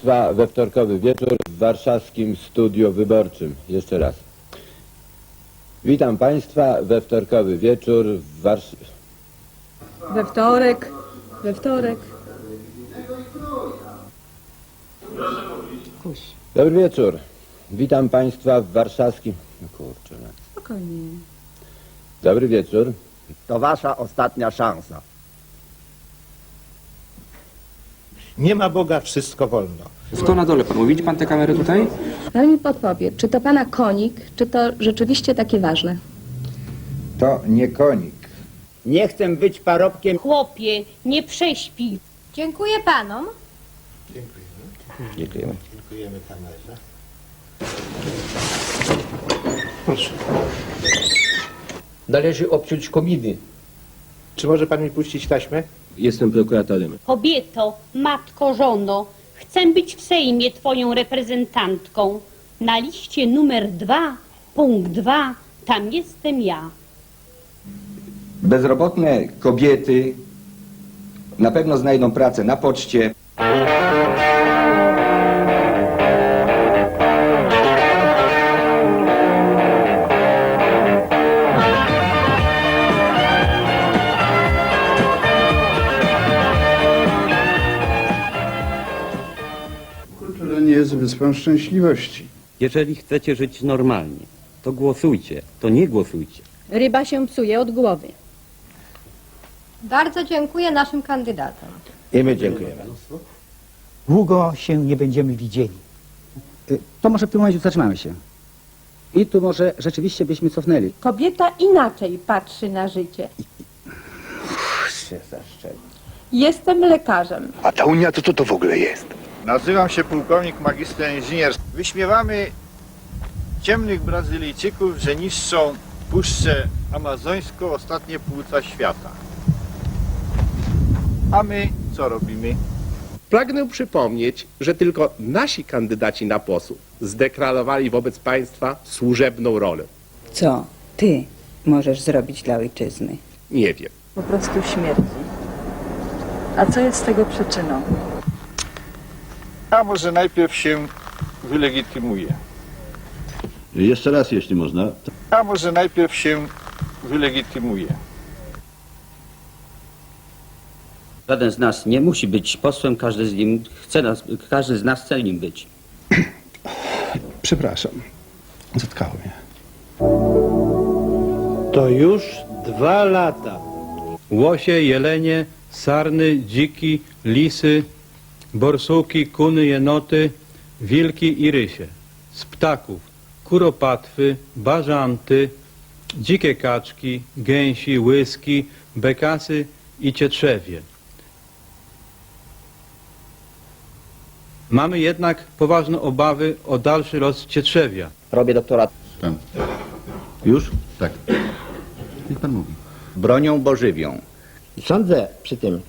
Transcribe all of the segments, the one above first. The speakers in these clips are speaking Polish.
Państwa we wtorkowy wieczór w warszawskim studiu wyborczym. Jeszcze raz. Witam Państwa we wtorkowy wieczór w Warsz... We wtorek, we wtorek. Kuś, Dobry wieczór. Witam Państwa w warszawskim... No kurczę. no. spokojnie. Dobry wieczór. To wasza ostatnia szansa. Nie ma Boga, wszystko wolno. Skąd na dole pan mówi? Widzi pan tę kamerę tutaj? Ale mi podpowie, czy to pana konik, czy to rzeczywiście takie ważne? To nie konik. Nie chcę być parobkiem. Chłopie, nie prześpij. Dziękuję panom. Dziękujemy. Dziękujemy kamerze. Należy obciąć kominy. Czy może pan mi puścić taśmę? Jestem prokuratorem. Kobieto, matko, żono, chcę być w Sejmie twoją reprezentantką. Na liście numer dwa, punkt dwa, tam jestem ja. Bezrobotne kobiety na pewno znajdą pracę na poczcie. Wyspą szczęśliwości. Jeżeli chcecie żyć normalnie, to głosujcie, to nie głosujcie. Ryba się psuje od głowy. Bardzo dziękuję naszym kandydatom. I my dziękujemy. Długo się nie będziemy widzieli. Y, To może w tym momencie zatrzymamy się. I tu może rzeczywiście byśmy cofnęli. Kobieta inaczej patrzy na życie. Jestem lekarzem. A ta Unia to co to w ogóle jest? Nazywam się pułkownik magister inżynier. Wyśmiewamy ciemnych Brazylijczyków, że niszczą Puszczę Amazońską, ostatnie płuca świata. A my co robimy? Pragnę przypomnieć, że tylko nasi kandydaci na posłów zdeklarowali wobec państwa służebną rolę. Co ty możesz zrobić dla ojczyzny? Nie wiem. Po prostu śmierci. A co jest tego przyczyną? A może najpierw się wylegitymuje. Jeszcze raz, jeśli można. A może najpierw się wylegitymuje. Żaden z nas nie musi być posłem, każdy z, nim chce nas, każdy z nas chce nim być. Przepraszam. Zatkało mnie. To już dwa lata. Łosie, jelenie, sarny, dziki, lisy, borsuki, kuny, jenoty, wilki i rysie. Z ptaków kuropatwy, bażanty, dzikie kaczki, gęsi, łyski, bekasy i cietrzewie. Mamy jednak poważne obawy o dalszy los cietrzewia. Robię doktorat Już? Tak. Niech Pan mówi. bronią bożywią. Sądzę przy tym.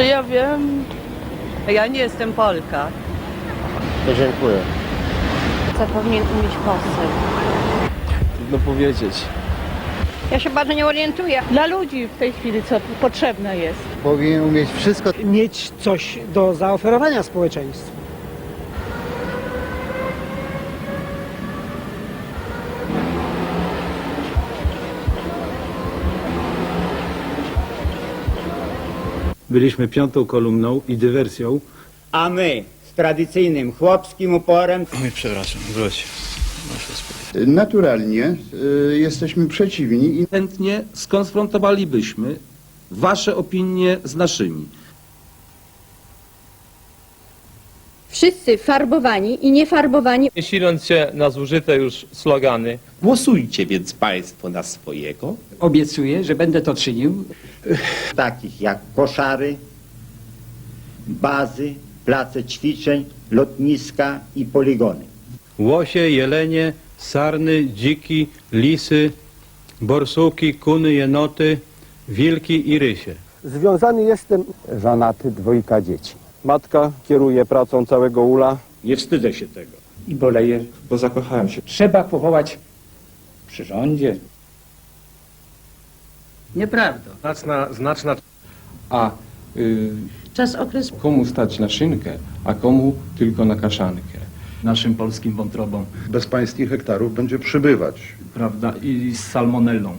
Czy ja wiem? Ja nie jestem Polka. To dziękuję. Co powinien umieć poseł? Trudno powiedzieć. Ja się bardzo nie orientuję. Dla ludzi w tej chwili co potrzebne jest. Powinien umieć wszystko. Mieć coś do zaoferowania społeczeństwu. Byliśmy piątą kolumną i dywersją. A my z tradycyjnym chłopskim uporem Przepraszam, wróć. Naturalnie y, jesteśmy przeciwni i Chętnie skonfrontowalibyśmy wasze opinie z naszymi. Wszyscy farbowani i niefarbowani Nie siląc się na zużyte już slogany, Głosujcie więc państwo na swojego. Obiecuję, że będę to czynił. takich jak koszary, bazy, place ćwiczeń, lotniska i poligony. łosie, jelenie, sarny, dziki, lisy, borsuki, kuny, jenoty, wilki i rysie. Związany jestem Żonaty dwójka dzieci. Matka kieruje pracą całego ula. Nie wstydzę się tego. I boleję, Bo zakochałem się. trzeba powołać przyrządzie. Nieprawda. Znaczna, znaczna. A y, Czas okres komu stać na szynkę, a komu tylko na kaszankę. Naszym polskim wątrobom, Bezpańskich hektarów będzie przybywać. prawda, i z salmonellą.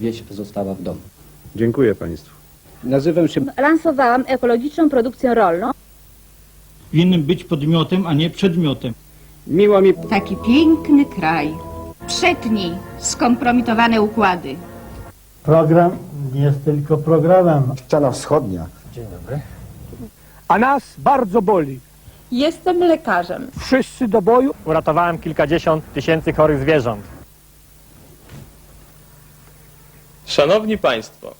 Wieś pozostała w domu. Dziękuję Państwu. Nazywam się Lansowałam ekologiczną produkcję rolną. Winnym być podmiotem, a nie przedmiotem. Miło mi Taki piękny kraj. Przetnij skompromitowane układy. Program jest tylko programem. Ściana wschodnia. A nas bardzo boli. Jestem lekarzem. Wszyscy do boju. Uratowałem kilkadziesiąt tysięcy chorych zwierząt. Szanowni Państwo,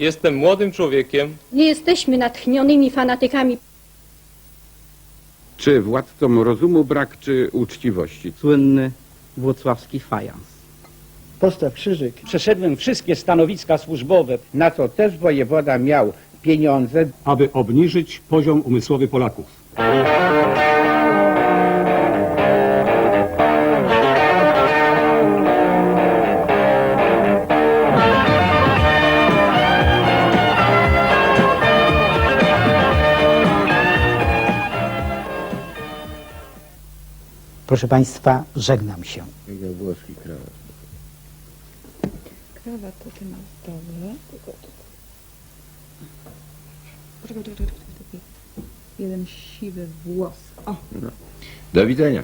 jestem młodym człowiekiem. Nie jesteśmy natchnionymi fanatykami Czy władcom rozumu brak, czy uczciwości? słynny włocławski fajans. Postaw krzyżyk. Przeszedłem wszystkie stanowiska służbowe, na co też wojewoda miał pieniądze. Aby obniżyć poziom umysłowy Polaków. Proszę Państwa, żegnam się. Włoski krawat. Krawat to ty masz dobre. Poczekaj, poczekaj, poczekaj. Jeden siwy włos. O. Do widzenia.